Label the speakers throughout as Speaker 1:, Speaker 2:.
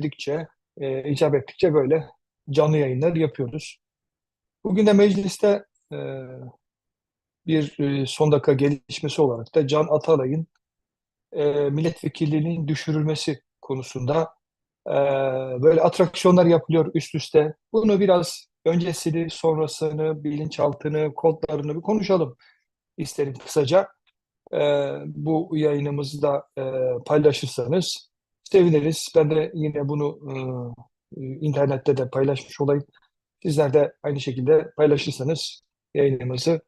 Speaker 1: edildikçe, e, icap ettikçe böyle canlı yayınlar yapıyoruz. Bugün de mecliste e, bir e, son dakika gelişmesi olarak da Can Atalay'ın e, milletvekilliğinin düşürülmesi konusunda e, böyle atraksiyonlar yapılıyor üst üste. Bunu biraz öncesini, sonrasını, bilinçaltını, kodlarını bir konuşalım isterim kısaca. E, bu yayınımızı da e, paylaşırsanız seviniriz. Ben de yine bunu e, internette de paylaşmış olayım. Sizler de aynı şekilde paylaşırsanız yayınımızı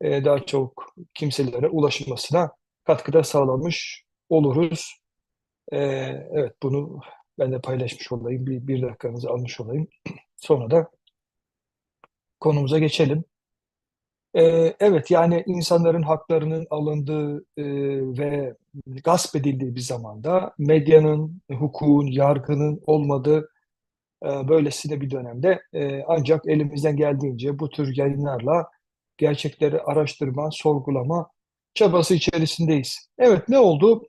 Speaker 1: e, daha çok kimselere ulaşılmasına katkıda sağlamış oluruz. E, evet bunu ben de paylaşmış olayım. Bir, bir dakikanızı almış olayım. Sonra da konumuza geçelim. Ee, evet yani insanların haklarının alındığı e, ve gasp edildiği bir zamanda medyanın, hukukun, yargının olmadığı e, böylesine bir dönemde e, ancak elimizden geldiğince bu tür yayınlarla gerçekleri araştırma, sorgulama çabası içerisindeyiz. Evet ne oldu?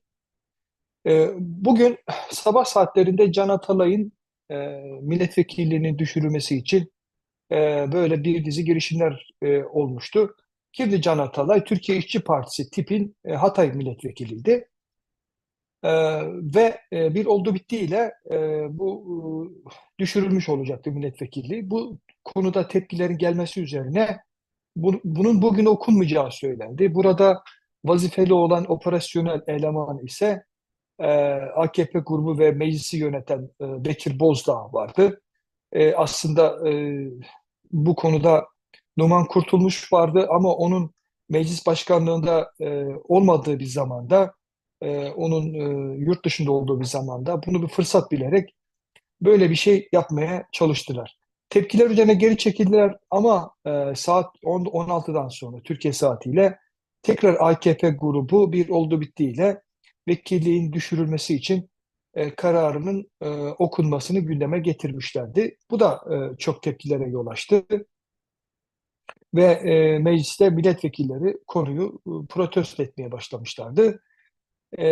Speaker 1: Bugün sabah saatlerinde Can Atalay'ın e, milletvekilliğinin düşürülmesi için e, böyle bir dizi girişimler e, olmuştu. Kimdi Can Atalay? Türkiye İşçi Partisi tipin e, Hatay milletvekiliydi. E, ve e, bir oldu bittiyle e, bu e, düşürülmüş olacaktı milletvekilliği. Bu konuda tepkilerin gelmesi üzerine bu, bunun bugün okunmayacağı söylendi. Burada vazifeli olan operasyonel eleman ise e, AKP grubu ve meclisi yöneten e, Bekir Bozdağ vardı. E, aslında e, bu konuda Numan Kurtulmuş vardı ama onun meclis başkanlığında e, olmadığı bir zamanda, e, onun e, yurt dışında olduğu bir zamanda bunu bir fırsat bilerek böyle bir şey yapmaya çalıştılar. Tepkiler üzerine geri çekildiler ama e, saat 10, 16'dan sonra Türkiye saatiyle tekrar AKP grubu bir oldu bittiyle vekilliğin düşürülmesi için e, kararının e, okunmasını gündeme getirmişlerdi. Bu da e, çok tepkilere yol açtı. Ve e, mecliste milletvekilleri konuyu e, protesto etmeye başlamışlardı. E,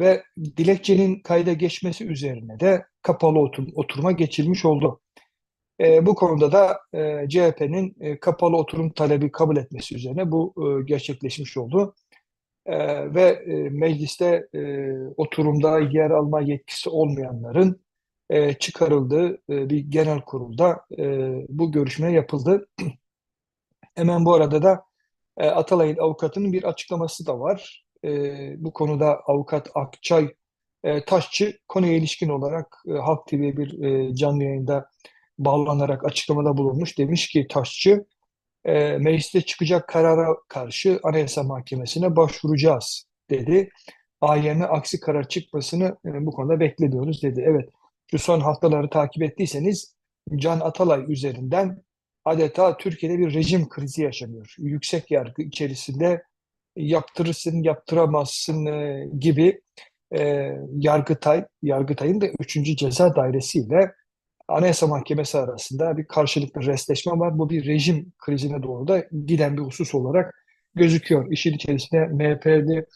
Speaker 1: ve dilekçenin kayda geçmesi üzerine de kapalı otur oturuma geçilmiş oldu. E, bu konuda da e, CHP'nin e, kapalı oturum talebi kabul etmesi üzerine bu e, gerçekleşmiş oldu. E, ve e, mecliste e, oturumda yer alma yetkisi olmayanların e, çıkarıldığı bir genel kurulda bu görüşme yapıldı. Hemen bu arada da e, Atalay'ın avukatının bir açıklaması da var. Bu konuda avukat Akçay e, Taşçı konuya ilişkin olarak Halk TV'ye bir canlı yayında bağlanarak açıklamada bulunmuş. Demiş ki Taşçı, e, mecliste çıkacak karara karşı Anayasa Mahkemesi'ne başvuracağız dedi. AYM aksi karar çıkmasını e, bu konuda bekliyoruz dedi. Evet, şu son haftaları takip ettiyseniz Can Atalay üzerinden adeta Türkiye'de bir rejim krizi yaşanıyor. Yüksek yargı içerisinde yaptırırsın, yaptıramazsın e, gibi e, Yargıtay, Yargıtay'ın da 3. Ceza Dairesi ile Anayasa Mahkemesi arasında bir karşılıklı restleşme var. Bu bir rejim krizine doğru da giden bir husus olarak gözüküyor. İşin içerisinde MHP'li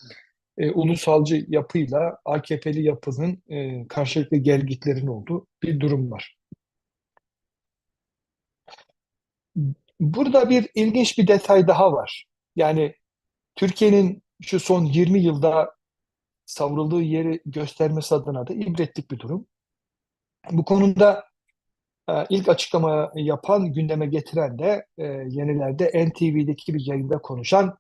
Speaker 1: e, ulusalcı yapıyla AKP'li yapının e, karşılıklı gelgitlerin olduğu bir durum var. Burada bir ilginç bir detay daha var. Yani Türkiye'nin şu son 20 yılda savrulduğu yeri göstermesi adına da ibretlik bir durum. Bu konuda ilk açıklama yapan, gündeme getiren de e, yenilerde NTV'deki bir yayında konuşan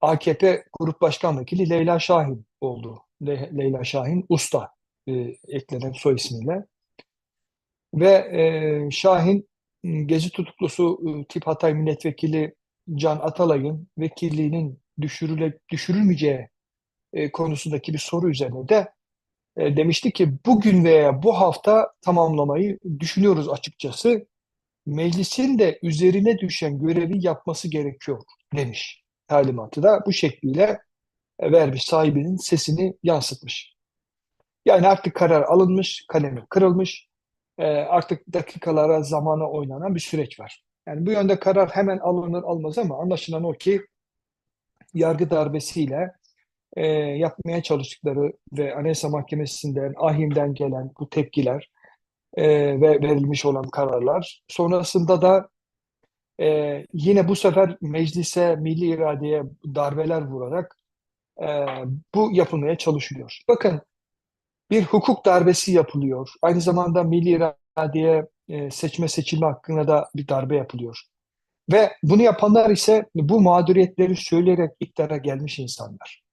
Speaker 1: AKP Grup Başkan Vekili Leyla Şahin oldu. Le Leyla Şahin Usta e, eklenen soy ismiyle. Ve e, Şahin Gezi tutuklusu e, Tip Hatay Milletvekili Can Atalay'ın vekilliğinin düşürüle, düşürülmeyeceği e, konusundaki bir soru üzerine de e, demişti ki bugün veya bu hafta tamamlamayı düşünüyoruz açıkçası. Meclisin de üzerine düşen görevi yapması gerekiyor demiş. Talimatı da bu şekliyle e, vermiş sahibinin sesini yansıtmış. Yani artık karar alınmış, kalemi kırılmış. E, artık dakikalara, zamana oynanan bir süreç var. Yani bu yönde karar hemen alınır almaz ama anlaşılan o ki yargı darbesiyle e, yapmaya çalıştıkları ve Anayasa Mahkemesi'nden, AİHM'den gelen bu tepkiler e, ve verilmiş olan kararlar sonrasında da e, yine bu sefer meclise, milli iradeye darbeler vurarak e, bu yapılmaya çalışılıyor. Bakın bir hukuk darbesi yapılıyor. Aynı zamanda milli iradeye e, seçme seçilme hakkına da bir darbe yapılıyor. Ve bunu yapanlar ise bu mağduriyetleri söyleyerek iktidara gelmiş insanlar.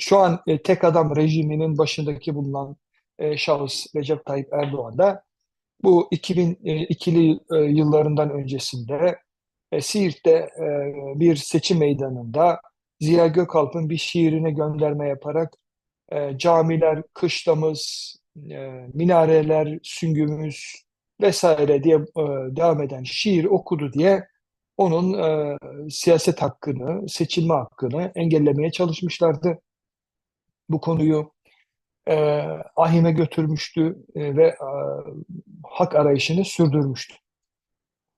Speaker 1: Şu an e, tek adam rejiminin başındaki bulunan e, şahıs Recep Tayyip Erdoğan da bu 2002'li e, yıllarından öncesinde e, Siirt'te e, bir seçim meydanında Ziya Gökalp'ın bir şiirini gönderme yaparak e, camiler, kışlamız, e, minareler, süngümüz vesaire diye e, devam eden şiir okudu diye onun e, siyaset hakkını, seçilme hakkını engellemeye çalışmışlardı. Bu konuyu e, ahime götürmüştü e, ve e, hak arayışını sürdürmüştü.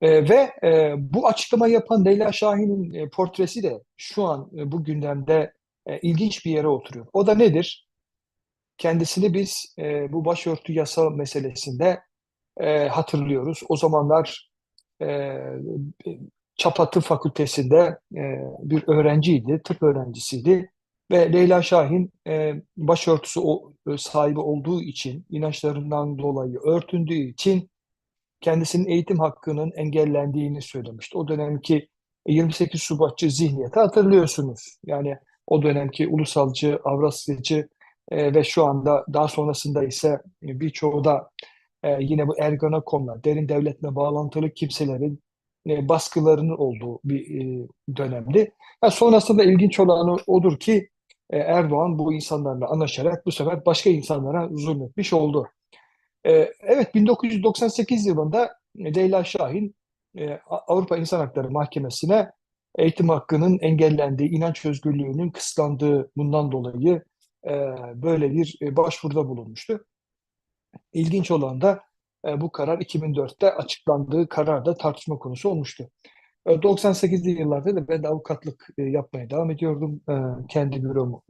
Speaker 1: E, ve e, bu açıklama yapan Leyla Şahin'in e, portresi de şu an e, bu gündemde e, ilginç bir yere oturuyor. O da nedir? Kendisini biz e, bu başörtü yasa meselesinde e, hatırlıyoruz. O zamanlar e, Çapa Tıp Fakültesi'nde e, bir öğrenciydi, tıp öğrencisiydi. Ve Leyla Şahin e, başörtüsü o, sahibi olduğu için, inançlarından dolayı örtündüğü için kendisinin eğitim hakkının engellendiğini söylemişti. O dönemki 28 Şubatçı zihniyeti hatırlıyorsunuz. Yani o dönemki ulusalcı, Avrasyacı e, ve şu anda daha sonrasında ise birçoğu da e, yine bu Ergenekon'la, derin devletle bağlantılı kimselerin e, baskılarının olduğu bir e, dönemdi. Yani sonrasında ilginç olan odur ki e, Erdoğan bu insanlarla anlaşarak bu sefer başka insanlara zulmetmiş oldu. E, evet 1998 yılında Leyla Şahin e, Avrupa İnsan Hakları Mahkemesi'ne eğitim hakkının engellendiği, inanç özgürlüğünün kısıtlandığı bundan dolayı e, böyle bir e, başvuruda bulunmuştu. İlginç olan da e, bu karar 2004'te açıklandığı kararda tartışma konusu olmuştu. 98'li yıllarda da ben de avukatlık yapmaya devam ediyordum. Kendi büromu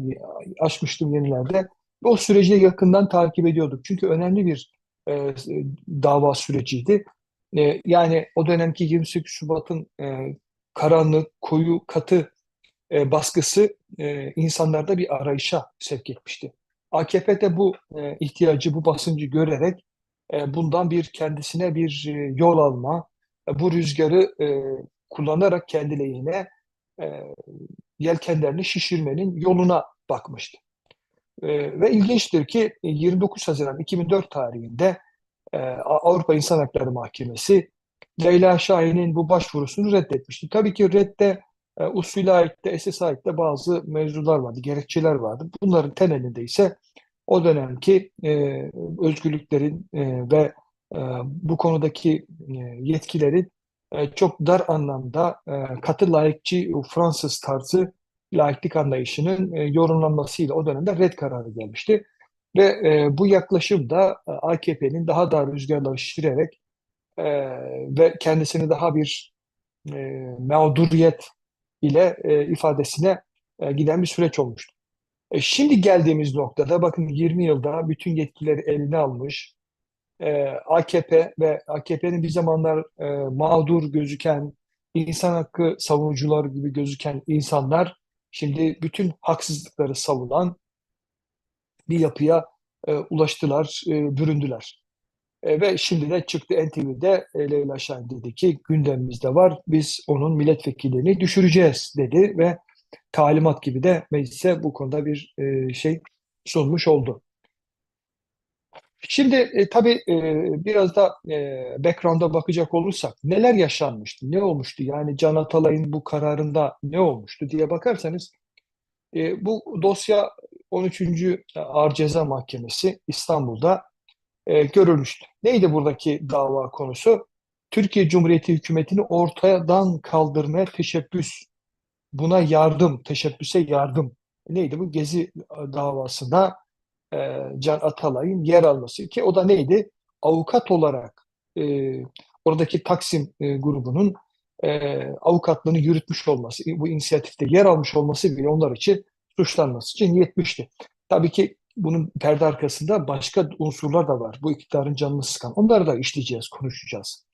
Speaker 1: açmıştım yenilerde. O süreci yakından takip ediyorduk. Çünkü önemli bir dava süreciydi. Yani o dönemki 28 Şubat'ın karanlık, koyu, katı baskısı insanlarda bir arayışa sevk etmişti. AKP de bu ihtiyacı, bu basıncı görerek bundan bir kendisine bir yol alma, bu rüzgarı kullanarak kendi lehine yelkenlerini şişirmenin yoluna bakmıştı. Ve ilginçtir ki 29 Haziran 2004 tarihinde Avrupa İnsan Hakları Mahkemesi Leyla Şahin'in bu başvurusunu reddetmişti. Tabii ki redde usule ait esas ait bazı mevzular vardı, gerekçeler vardı. Bunların temelinde ise o dönemki e, özgürlüklerin e, ve e, bu konudaki e, yetkilerin e, çok dar anlamda e, katı laikçi Fransız tarzı laiklik anlayışının e, yorumlanmasıyla o dönemde red kararı gelmişti. Ve e, bu yaklaşım da e, AKP'nin daha da rüzgarla şişirerek e, ve kendisini daha bir e, mağduriyet ile e, ifadesine e, giden bir süreç olmuştu. E, şimdi geldiğimiz noktada bakın 20 yılda bütün yetkileri eline almış e, AKP ve AKP'nin bir zamanlar e, mağdur gözüken insan hakkı savunucuları gibi gözüken insanlar şimdi bütün haksızlıkları savunan bir yapıya e, ulaştılar, e, büründüler. E, ve şimdi de çıktı NTV'de e, Leyla Şahin dedi ki gündemimizde var, biz onun milletvekilliğini düşüreceğiz dedi ve talimat gibi de meclise bu konuda bir e, şey sunmuş oldu. Şimdi e, tabii e, biraz da e, background'a bakacak olursak neler yaşanmıştı, ne olmuştu? Yani Can Atalay'ın bu kararında ne olmuştu diye bakarsanız e, bu dosya 13. Ağır Ceza Mahkemesi İstanbul'da e, görülmüştü. Neydi buradaki dava konusu? Türkiye Cumhuriyeti hükümetini ortadan kaldırmaya teşebbüs, buna yardım, teşebbüse yardım. Neydi bu? Gezi davasında e, Can Atalay'ın yer alması ki o da neydi? Avukat olarak e, oradaki Taksim e, grubunun e, avukatlığını yürütmüş olması, bu inisiyatifte yer almış olması bile onlar için suçlanması için yetmişti. Tabii ki bunun perde arkasında başka unsurlar da var. Bu iktidarın canını sıkan. Onları da işleyeceğiz, konuşacağız.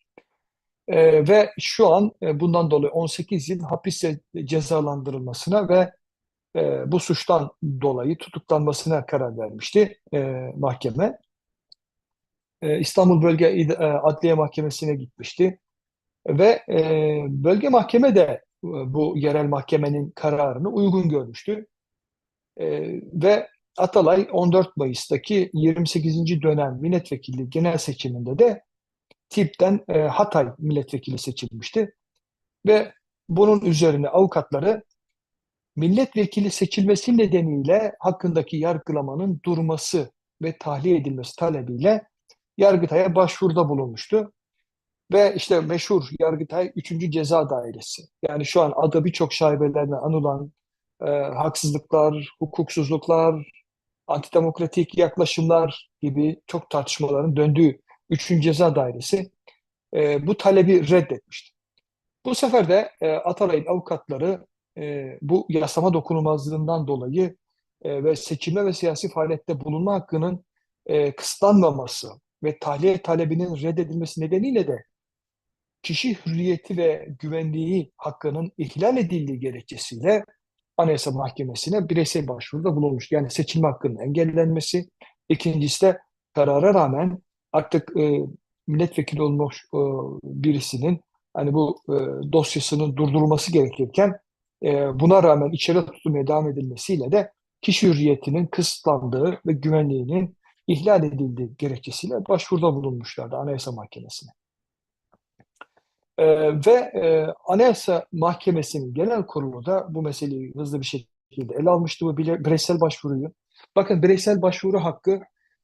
Speaker 1: Ee, ve şu an e, bundan dolayı 18 yıl hapiste cezalandırılmasına ve e, bu suçtan dolayı tutuklanmasına karar vermişti e, mahkeme. E, İstanbul Bölge e, Adliye Mahkemesi'ne gitmişti ve e, bölge mahkeme de e, bu yerel mahkemenin kararını uygun görmüştü. E, ve Atalay 14 Mayıs'taki 28. dönem milletvekili genel seçiminde de tipten e, Hatay milletvekili seçilmişti ve bunun üzerine avukatları milletvekili seçilmesi nedeniyle hakkındaki yargılamanın durması ve tahliye edilmesi talebiyle Yargıtay'a başvuruda bulunmuştu. Ve işte meşhur Yargıtay 3. Ceza Dairesi. Yani şu an adı birçok şaibelerle anılan e, haksızlıklar, hukuksuzluklar, antidemokratik yaklaşımlar gibi çok tartışmaların döndüğü 3. Ceza Dairesi e, bu talebi reddetmişti. Bu sefer de e, Atalay'ın avukatları e, bu yasama dokunulmazlığından dolayı e, ve seçilme ve siyasi faaliyette bulunma hakkının e, kısıtlanmaması ve tahliye talebinin reddedilmesi nedeniyle de kişi hürriyeti ve güvenliği hakkının ihlal edildiği gerekçesiyle Anayasa Mahkemesi'ne bireysel başvuruda bulunmuş. Yani seçilme hakkının engellenmesi. İkincisi de karara rağmen artık e, milletvekili olmuş e, birisinin hani bu e, dosyasının durdurulması gerekirken e, buna rağmen içeri tutulmaya devam edilmesiyle de kişi hürriyetinin kısıtlandığı ve güvenliğinin ihlal edildiği gerekçesiyle başvuruda bulunmuşlardı Anayasa Mahkemesi'ne. Ee, ve e, Anayasa Mahkemesi'nin genel kurulu da bu meseleyi hızlı bir şekilde ele almıştı bu bile, bireysel başvuruyu. Bakın bireysel başvuru hakkı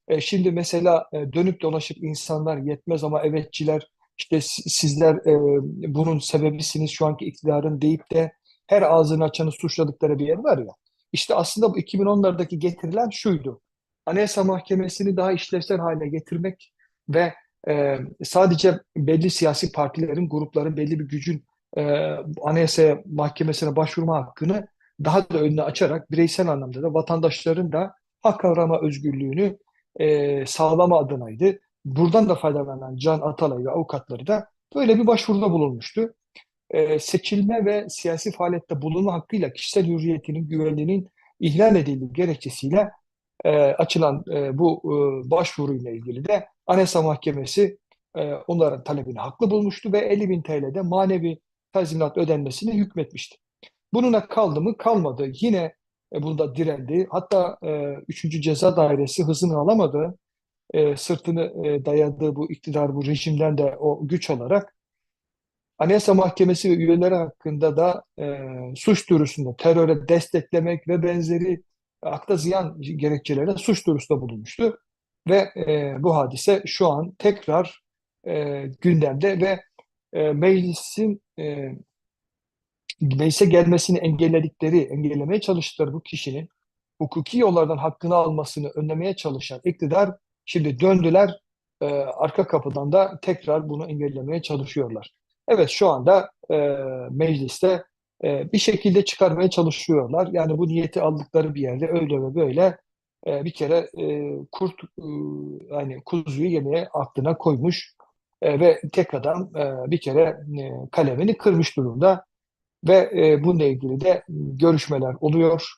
Speaker 1: e, şimdi mesela e, dönüp dolaşıp insanlar yetmez ama evetçiler işte si- sizler e, bunun sebebisiniz şu anki iktidarın deyip de her ağzını açanı suçladıkları bir yer var ya. İşte aslında bu 2010'lardaki getirilen şuydu. Anayasa Mahkemesi'ni daha işlevsel hale getirmek ve e, sadece belli siyasi partilerin, grupların belli bir gücün e, Anayasa Mahkemesi'ne başvurma hakkını daha da önüne açarak bireysel anlamda da vatandaşların da hak kavrama özgürlüğünü e, sağlama adınaydı. Buradan da faydalanan Can Atalay ve avukatları da böyle bir başvuruda bulunmuştu. E, seçilme ve siyasi faaliyette bulunma hakkıyla kişisel hürriyetinin, güvenliğinin ihlal edildiği gerekçesiyle e, açılan e, bu e, başvuruyla ilgili de Anayasa Mahkemesi e, onların talebini haklı bulmuştu ve 50 bin TL'de manevi tazminat ödenmesine hükmetmişti. Bununla kaldı mı? Kalmadı. Yine e, bunda direndi. Hatta e, 3. Ceza Dairesi hızını alamadı. E, sırtını e, dayadığı bu iktidar, bu rejimden de o güç olarak Anayasa Mahkemesi ve üyeleri hakkında da e, suç duyurusunda teröre desteklemek ve benzeri akla ziyan gerekçelerle suç duyurusunda bulunmuştu. Ve e, bu hadise şu an tekrar e, gündemde ve e, meclisin e, meclise gelmesini engelledikleri, engellemeye çalıştıkları bu kişinin hukuki yollardan hakkını almasını önlemeye çalışan iktidar şimdi döndüler e, arka kapıdan da tekrar bunu engellemeye çalışıyorlar. Evet şu anda e, mecliste e, bir şekilde çıkarmaya çalışıyorlar. Yani bu niyeti aldıkları bir yerde öyle ve böyle e, bir kere e, kurt e, yani kuzuyu yemeye aklına koymuş e, ve tek adam e, bir kere e, kalemini kırmış durumda ve e, bununla ilgili de görüşmeler oluyor.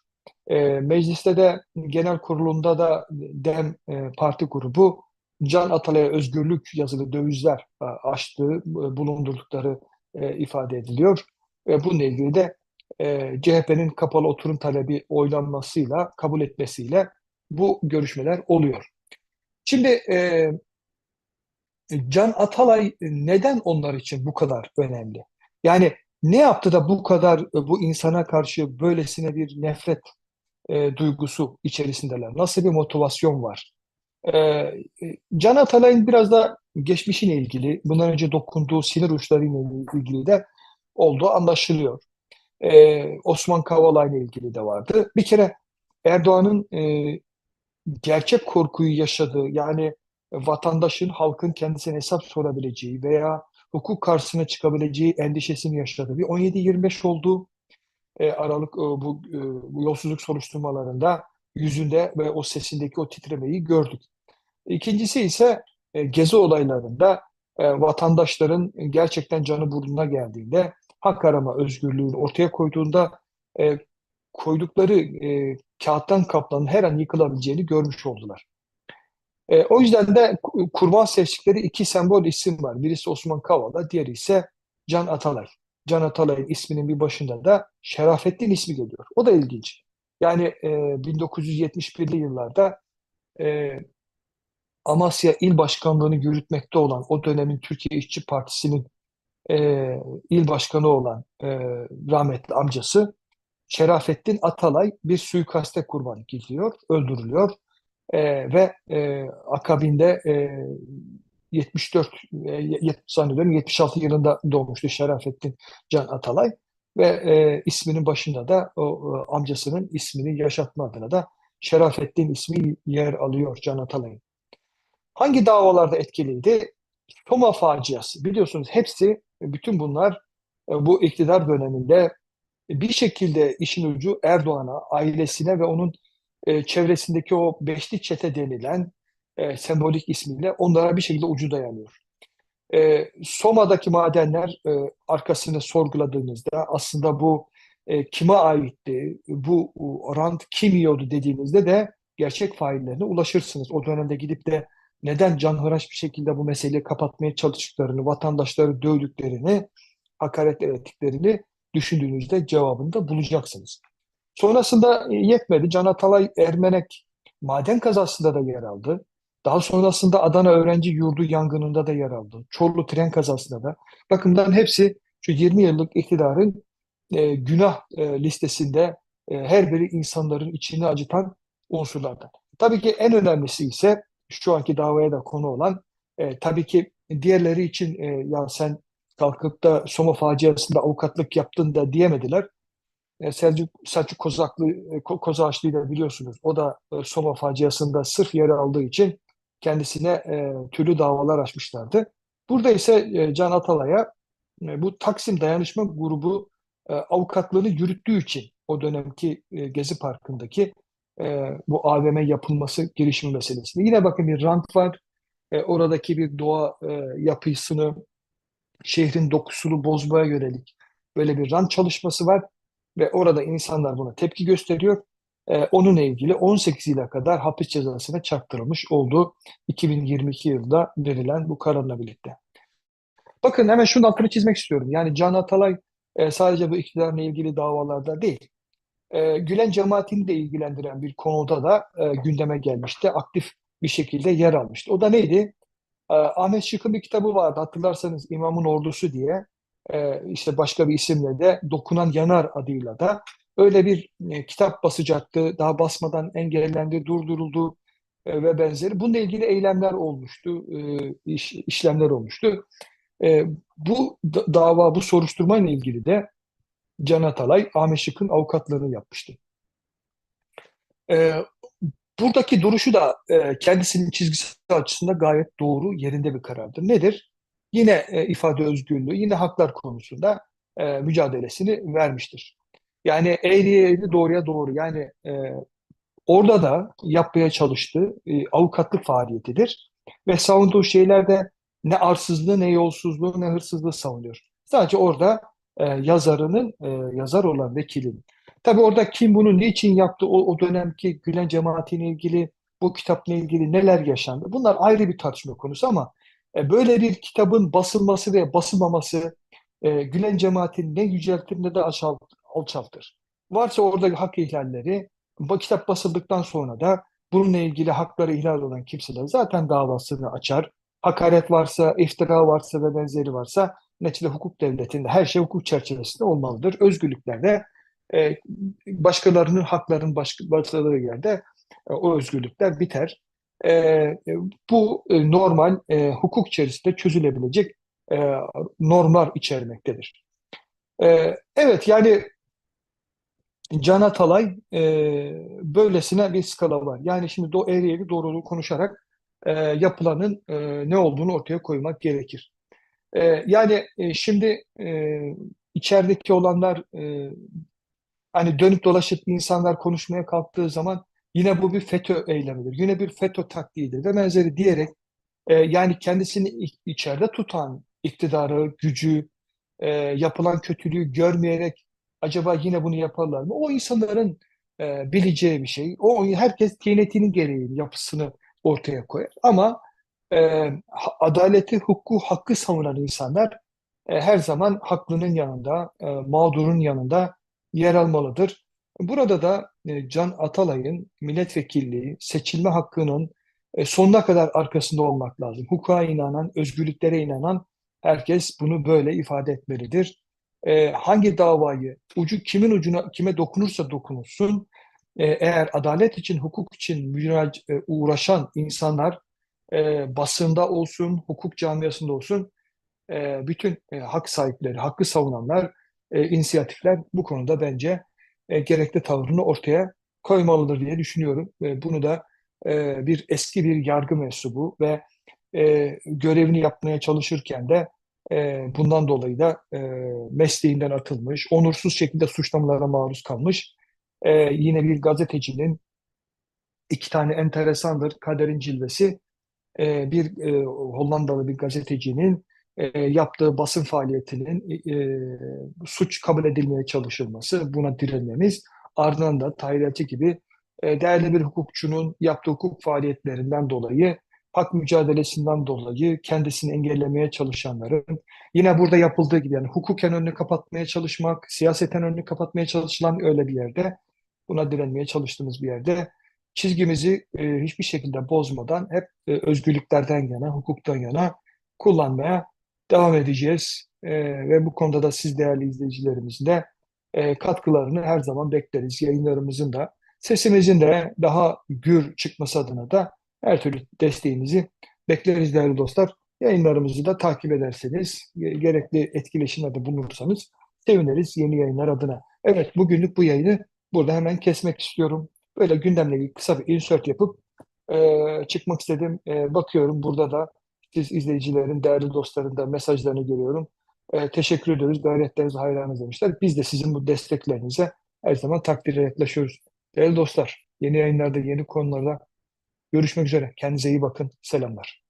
Speaker 1: E, mecliste de genel kurulunda da DEM e, parti grubu Can Atalay'a özgürlük yazılı dövizler e, açtığı, e, bulundurdukları e, ifade ediliyor. E, bununla ilgili de CHP'nin kapalı oturum talebi oylanmasıyla, kabul etmesiyle bu görüşmeler oluyor. Şimdi Can Atalay neden onlar için bu kadar önemli? Yani ne yaptı da bu kadar bu insana karşı böylesine bir nefret e, duygusu içerisindeler? Nasıl bir motivasyon var? E, e, Can Atalay'ın biraz da geçmişine ilgili, bundan önce dokunduğu sinir uçlarıyla ilgili de olduğu anlaşılıyor. E, Osman Kavala'yla ilgili de vardı. Bir kere Erdoğan'ın e, gerçek korkuyu yaşadığı, yani vatandaşın, halkın kendisine hesap sorabileceği veya hukuk karşısına çıkabileceği endişesini yaşadığı bir 17-25 oldu. e, Aralık e, bu, e, bu yolsuzluk soruşturmalarında yüzünde ve o sesindeki o titremeyi gördük. İkincisi ise e, gezi olaylarında e, vatandaşların gerçekten canı burnuna geldiğinde hak arama özgürlüğünü ortaya koyduğunda e, koydukları e, kağıttan kaplanın her an yıkılabileceğini görmüş oldular. E, o yüzden de kurban seçtikleri iki sembol isim var. Birisi Osman Kavala, diğeri ise Can Atalay. Can Atalay'ın isminin bir başında da Şerafettin ismi geliyor. O da ilginç. Yani e, 1971'li yıllarda e, Amasya İl Başkanlığı'nı yürütmekte olan o dönemin Türkiye İşçi Partisi'nin e, il başkanı olan e, rahmetli amcası Şerafettin Atalay bir suikaste kurban gidiliyor, öldürülüyor e, ve e, akabinde e, 74 e, zannediyorum 76 yılında doğmuştu Şerafettin Can Atalay ve e, isminin başında da o e, amcasının ismini yaşatma adına da Şerafettin ismi yer alıyor Can Atalay'ın. Hangi davalarda etkiliydi? Soma faciası. Biliyorsunuz hepsi, bütün bunlar e, bu iktidar döneminde bir şekilde işin ucu Erdoğan'a, ailesine ve onun e, çevresindeki o beşli çete denilen e, sembolik ismiyle onlara bir şekilde ucu dayanıyor. E, Soma'daki madenler e, arkasını sorguladığınızda aslında bu e, kime aitti, bu rant kim yiyordu dediğinizde de gerçek faillerine ulaşırsınız. O dönemde gidip de neden canhıraş bir şekilde bu meseleyi kapatmaya çalıştıklarını, vatandaşları dövdüklerini, hakaret ettiklerini düşündüğünüzde cevabını da bulacaksınız. Sonrasında e, yetmedi. Can Atalay Ermenek maden kazasında da yer aldı. Daha sonrasında Adana Öğrenci Yurdu yangınında da yer aldı. Çorlu tren kazasında da. Bakımdan hepsi şu 20 yıllık iktidarın e, günah e, listesinde e, her biri insanların içini acıtan unsurlardan. Tabii ki en önemlisi ise şu anki davaya da konu olan e, tabii ki diğerleri için e, ya sen kalkıp da Soma faciasında avukatlık yaptın da diyemediler. E, Selçuk, Selçuk Kozaklı, e, Kozağaçlı'yı da biliyorsunuz. O da e, Soma faciasında sırf yer aldığı için kendisine e, türlü davalar açmışlardı. Burada ise e, Can Atalay'a e, bu Taksim Dayanışma Grubu e, avukatlığını yürüttüğü için o dönemki e, Gezi Parkı'ndaki e, bu AVM yapılması girişimi meselesinde. Yine bakın bir rant var. E, oradaki bir doğa e, yapısını, şehrin dokusunu bozmaya yönelik böyle bir rant çalışması var. Ve orada insanlar buna tepki gösteriyor. E, onunla ilgili 18 yıla kadar hapis cezasına çarptırılmış oldu 2022 yılında verilen bu kararla birlikte. Bakın hemen şunu altını çizmek istiyorum. Yani Can Atalay e, sadece bu iktidarla ilgili davalarda değil, e, Gülen cemaatini de ilgilendiren bir konuda da e, gündeme gelmişti. Aktif bir şekilde yer almıştı. O da neydi? E, Ahmet Şık'ın bir kitabı vardı hatırlarsanız İmamın Ordusu diye. E, işte başka bir isimle de Dokunan Yanar adıyla da öyle bir e, kitap basacaktı. Daha basmadan engellendi, durduruldu e, ve benzeri. Bununla ilgili eylemler olmuştu, e, iş, işlemler olmuştu. E, bu dava, bu soruşturmayla ilgili de Can Atalay, Ahmet Şık'ın avukatlığını yapmıştı. E, buradaki duruşu da e, kendisinin çizgisi açısından gayet doğru, yerinde bir karardır. Nedir? Yine e, ifade özgürlüğü, yine haklar konusunda e, mücadelesini vermiştir. Yani eğriye eğri, doğruya doğru. Yani e, orada da yapmaya çalıştığı e, avukatlık faaliyetidir. Ve savunduğu şeyler de ne arsızlığı, ne yolsuzluğu, ne hırsızlığı savunuyor. Sadece orada e, yazarının, e, yazar olan vekilin. Tabii orada kim bunu niçin yaptı, o, o dönemki Gülen cemaatiyle ilgili, bu kitapla ilgili neler yaşandı? Bunlar ayrı bir tartışma konusu ama e, böyle bir kitabın basılması ve basılmaması e, Gülen cemaatini ne yüceltir ne de alçalt, alçaltır. Varsa orada hak ihlalleri, bu kitap basıldıktan sonra da bununla ilgili hakları ihlal olan kimseler zaten davasını açar. Hakaret varsa, iftira varsa ve benzeri varsa neticede hukuk devletinde her şey hukuk çerçevesinde olmalıdır. Özgürlüklerde e, başkalarının haklarının başka, başkaları yerde e, o özgürlükler biter. E, e, bu e, normal e, hukuk içerisinde çözülebilecek e, normlar içermektedir. E, evet yani Can Atalay e, böylesine bir skala var. Yani şimdi do eğri eğri doğruluğu konuşarak e, yapılanın e, ne olduğunu ortaya koymak gerekir. E, yani e, şimdi e, içerideki olanlar e, hani dönüp dolaşıp insanlar konuşmaya kalktığı zaman yine bu bir FETÖ eylemidir. Yine bir FETÖ taktiğidir ve benzeri diyerek e, yani kendisini iç- içeride tutan iktidarı, gücü, e, yapılan kötülüğü görmeyerek acaba yine bunu yaparlar mı? O insanların e, bileceği bir şey. O herkes TNT'nin gereğini, yapısını ortaya koyar. Ama e, adaleti, hukuku, hakkı savunan insanlar e, her zaman haklının yanında, e, mağdurun yanında yer almalıdır. Burada da e, Can Atalay'ın milletvekilliği, seçilme hakkının e, sonuna kadar arkasında olmak lazım. Hukuka inanan, özgürlüklere inanan herkes bunu böyle ifade etmelidir. E, hangi davayı, ucu kimin ucuna, kime dokunursa dokunulsun, e, eğer adalet için, hukuk için e, uğraşan insanlar e, basında olsun, hukuk camiasında olsun, e, bütün e, hak sahipleri, hakkı savunanlar, e, inisiyatifler bu konuda bence e, gerekli tavrını ortaya koymalıdır diye düşünüyorum. E, bunu da e, bir eski bir yargı mensubu ve e, görevini yapmaya çalışırken de e, bundan dolayı da e, mesleğinden atılmış, onursuz şekilde suçlamalara maruz kalmış e, yine bir gazetecinin iki tane enteresandır kaderin cilvesi e, bir e, Hollandalı bir gazetecinin e, yaptığı basın faaliyetinin suç kabul edilmeye çalışılması, buna direnmemiz, ardından da Tahir Elçi gibi değerli bir hukukçunun yaptığı hukuk faaliyetlerinden dolayı, hak mücadelesinden dolayı kendisini engellemeye çalışanların, yine burada yapıldığı gibi yani hukuken önünü kapatmaya çalışmak, siyaseten önünü kapatmaya çalışılan öyle bir yerde, buna direnmeye çalıştığımız bir yerde çizgimizi e, hiçbir şekilde bozmadan hep e, özgürlüklerden yana, hukuktan yana kullanmaya devam edeceğiz. E, ve bu konuda da siz değerli izleyicilerimizin de e, katkılarını her zaman bekleriz. Yayınlarımızın da sesimizin de daha gür çıkması adına da her türlü desteğinizi bekleriz değerli dostlar. Yayınlarımızı da takip ederseniz, ge- gerekli etkileşimlerde bulunursanız seviniriz yeni yayınlar adına. Evet, bugünlük bu yayını burada hemen kesmek istiyorum. Böyle gündemle ilgili kısa bir insert yapıp e, çıkmak istedim. E, bakıyorum burada da siz izleyicilerin, değerli dostların da mesajlarını görüyorum. E, teşekkür ediyoruz. Gayretlerinize hayranız demişler. Biz de sizin bu desteklerinize her zaman takdirle yaklaşıyoruz. Değerli dostlar, yeni yayınlarda, yeni konularda görüşmek üzere. Kendinize iyi bakın. Selamlar.